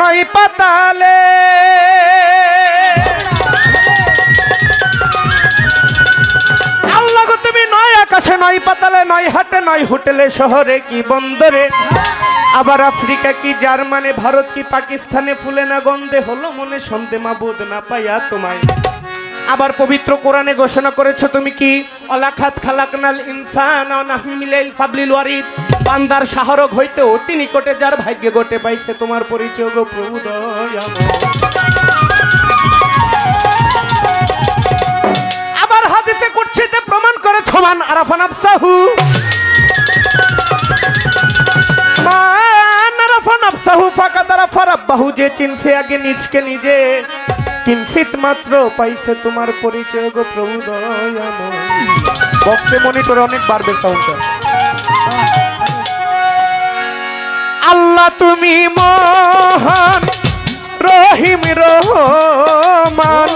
নয় পাতালে। আল্লাহ তুমি নয় আকাশে, নয় পাতালে, নয় হাটে, নয় হোটেলে, শহরে কি বন্দরে? আবার আফ্রিকা কি জার্মানে, ভারত কি পাকিস্তানে? ফুলে না গন্ধে হলো মনে, সন্ধে মাবুদ না পাইয়া তোমায়। আবার পবিত্র কোরআনে ঘোষণা করেছ তুমি কি? অলাখাত খালাকনাল ইনসান নাহমিলাইল ফাবলিল ওয়ারিদ। বান্দার শাহরক হইতে অতি নিকটে যার ভাগ্যে গোটে পাইছে তোমার পরিচয় গো। আবার হাদিসে কুরসিতে প্রমাণ করে ছমান আরাফান আফসাহু। যে আগে নিজকে নিজে। মাত্র পাইছে তোমার পরিচয় গো প্রভু দয়াময়। বক্সে মনিটরে অনেক বাড়বে সাউন্ডটা আল্লাহ তুমি মহান, রহিম রহমান।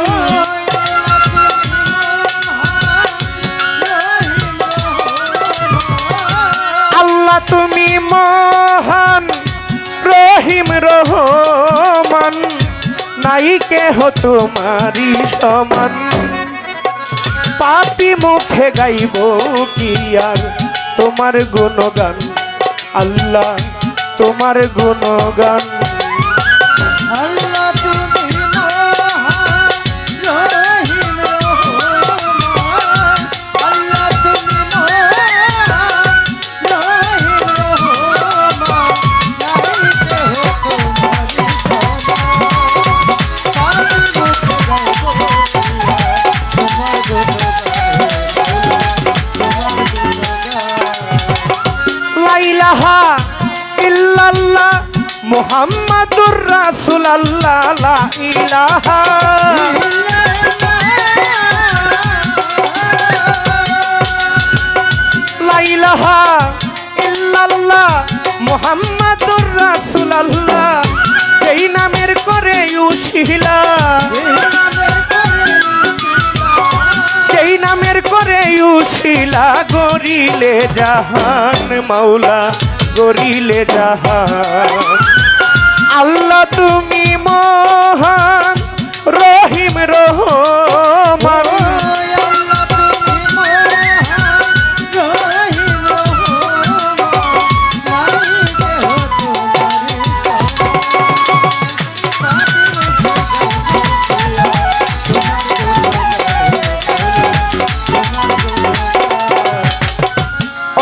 আল্লাহ তুমি মহান, রহিম রহমান। নাই কেহ তোমারি সমান। পাপি মুখে গাইব কি আর? তোমার গুণগান আল্লাহ তোমার গুণগান। মুহাম্মাদুর রাসূলুল্লাহ, লা ইলাহা লাইলাহা ইল্লাল্লাহ, মুহাম্মাদুর রাসূলুল্লাহ এই নামের করে উশিলা, যেই নামের করে উশিলা গরিলে জাহান মাওলা গরিলে জাহান। আল্লাহ তুমি মহান রহিম রহমান।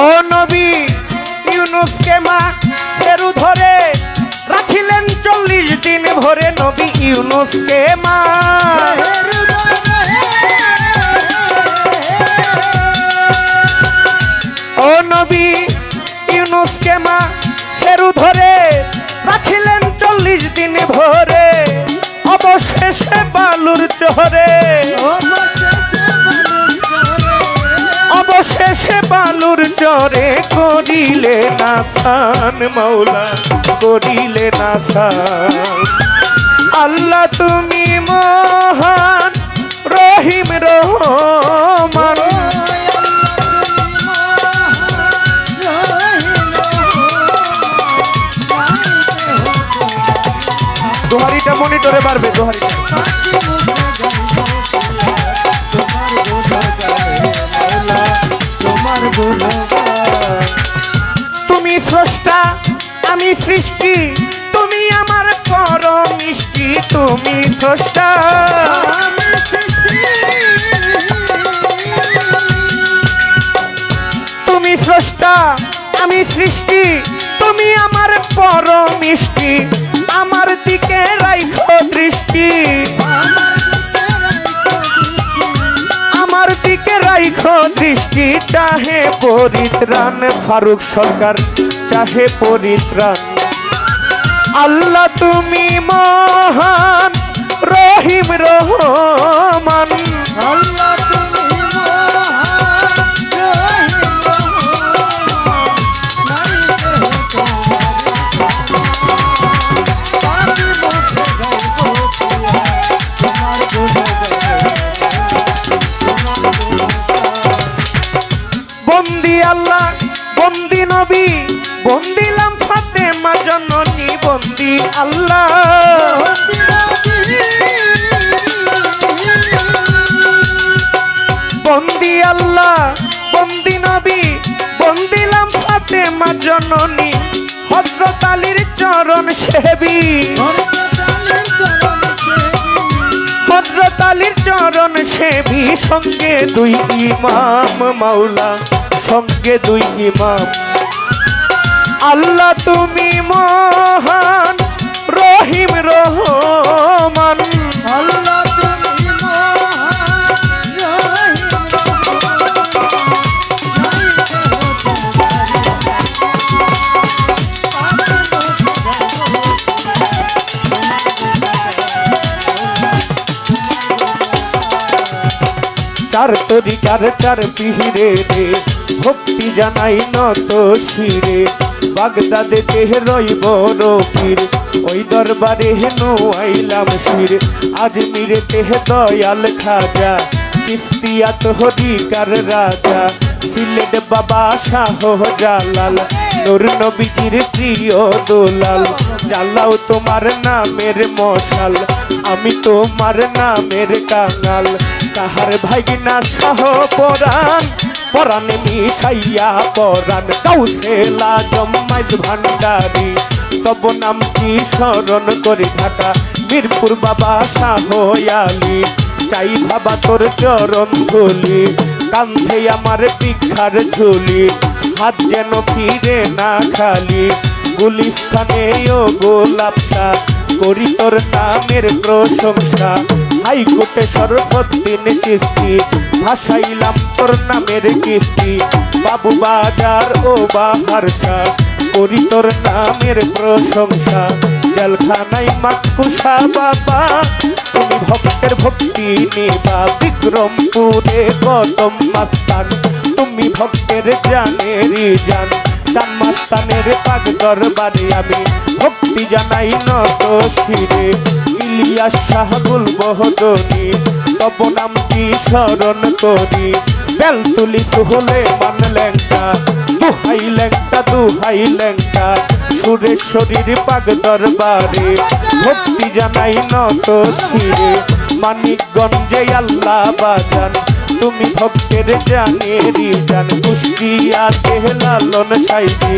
ও নবী ইউনুসকে মা ভরে নবী ইউনুসকে মা ও নবী ইউনুসকে মা ফেরু ধরে রাখিলেন চল্লিশ দিন ভরে, অবশেষে বালুর চহরে। অবশেষে বালুর চরে করিলে নাসান মাওলা, করিলে নাসান আল্লাহ তুমি মহান, রহিম রহমান। দোহারিটা মনিটরে পারবে দোহারিটা। তুমি স্রষ্টা আমি সৃষ্টি তুমি আমার পর মিষ্টি তুমি স্রষ্টা। দৃষ্টি চাহে পরিত্রাণ ফারুক সরকার চাহে পরিত্রাণ। আল্লাহ তুমি মহান রহিম রহমান। আল্লাহ বন্দিলাম ফাতেমা জননী বন্দি আল্লাহ। বন্দি আল্লাহ, বন্দি নবী বন্দিলাম ফাতেমা জননী। হজরত আলীর চরণ সেবী। হজরত আলীর চরণ সেবী, সঙ্গে দুই ইমাম মাওলা, সঙ্গে দুই ইমাম আল্লাহ তুমি মহান রহিম রহমান। আল্লাহ তুমি মহান। রহিম চার চার পিহিরে রে ভক্তি জানাই নত শিরে। বাগদাদে দেহ রইব রফির ওই দরবারে হেনু আইলাম শির। আজমিরে তেহ দয়াল খাজা চিস্তিয়া তোহরিকার রাজা। সিলেট বাবা শাহ জালাল নূর নবীজির প্রিয় দোলাল। জ্বালাও তোমার নামের মশাল, আমি তোমার নামের কাঙাল। তাহার ভাগিনা শাহ পরাণ পরাণে মিশাইয়া, পরাণ কাউসেলা জম্মাইজ ভান্ডারি। তব নামটি স্মরণ করে থাকা মিরপুর বাবা শাহয়ালি, চাই বাবা তোর চরণ ধুলি। কান্ধে আমার পিখার ঝুলি, হাত যেন ফিরে না খালি। গুলিস্তানে ও গোলাপটা করি তোর নামের প্রশংসা। হাইকোর্টে সর্বদিন কিস্তি। ভাসাইলাম তোর নামের কিস্তি। বাবু বাজার ও বাহারসা করি তোর নামের প্রশংসা। জলখানাই মাকুসা বাবা, তুমি ভক্তের ভক্তি নেবা। বিক্রমপুরে গতম মাস্তান, তুমি ভক্তের জানেরই জান। চান মাস্তানের পাক দরবারে আমি ভক্তি জানাই নত শিরে। ইলিয়াস শাহ গুলবহদনি তব নামটি স্মরণ করি? বেল তুলি সুহলে মান ল্যাংটা দুহাই ল্যাংটা দুহাই ল্যাংটা সুরেশ্বরীর পাক দরবারে, ভক্তি জানাই নত শিরে। মানিকগঞ্জে আল্লাহ বাজান, তুমি ভক্তের জান কুষ্টিয়া লালন সাইজি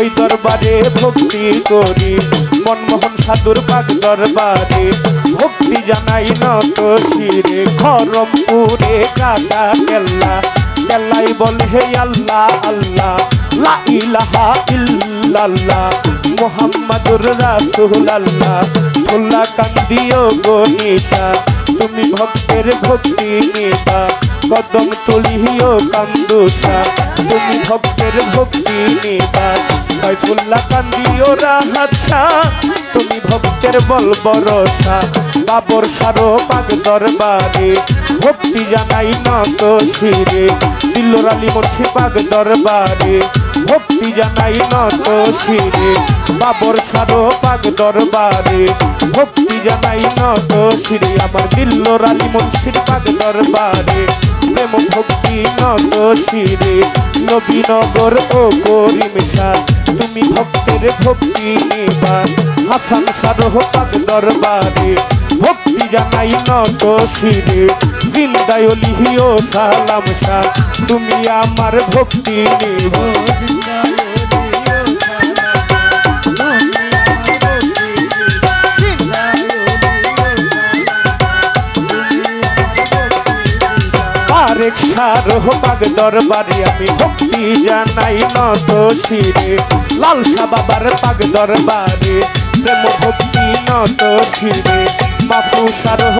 ওই দরবারে ভক্তি করি। মনমোহন সাধুর পাক দরবারে ভক্তি জানাই নত শিরে। খরমপুরে কাটা কেল্লা। কেল্লাই বলে হে আল্লাহ আল্লাহ। লা ইলাহা ইল্লাল্লাহ। মুহাম্মাদুর রাসূলুল্লাহ। ফুল্লা কান্দিও গনিতা তুমি ভক্তের ভক্তি নেতা। কদম তুলিও কান্দুসা তুমি ভক্তের ভক্তি নেতা। ফুল্লা কান্দিও রাহাচ্ছা তুমি ভক্তের বল বরসা, বাবর সারো পাক দরবারে। ভক্তি জানাই নত শিরে দিল্লর আলী পাক দরবারে। ভক্তি জানাই নত শিরে, বাবর সারো পাক দরবারে। ভক্তি জানাই নত শিরে, আমার দিল্লর আলী পাক দরবারে। প্রেম ভক্তি নত শিরে নবীনগর ও করিম শাহ তুমি ভক্তের ভক্তি নিবা হাসান সারহ পাক দরবারে ভক্তি জানাই নত শিরে জিন্দায়লিহিও সালাম সার তুমি আমার ভক্তি নিবা সারহ পাক দরবারে আমি ভক্তি জানাই নত শিরে। লালসা বাবার পাগ দরবারে প্রেম ভক্তি নত শিরে। মাফু সারহ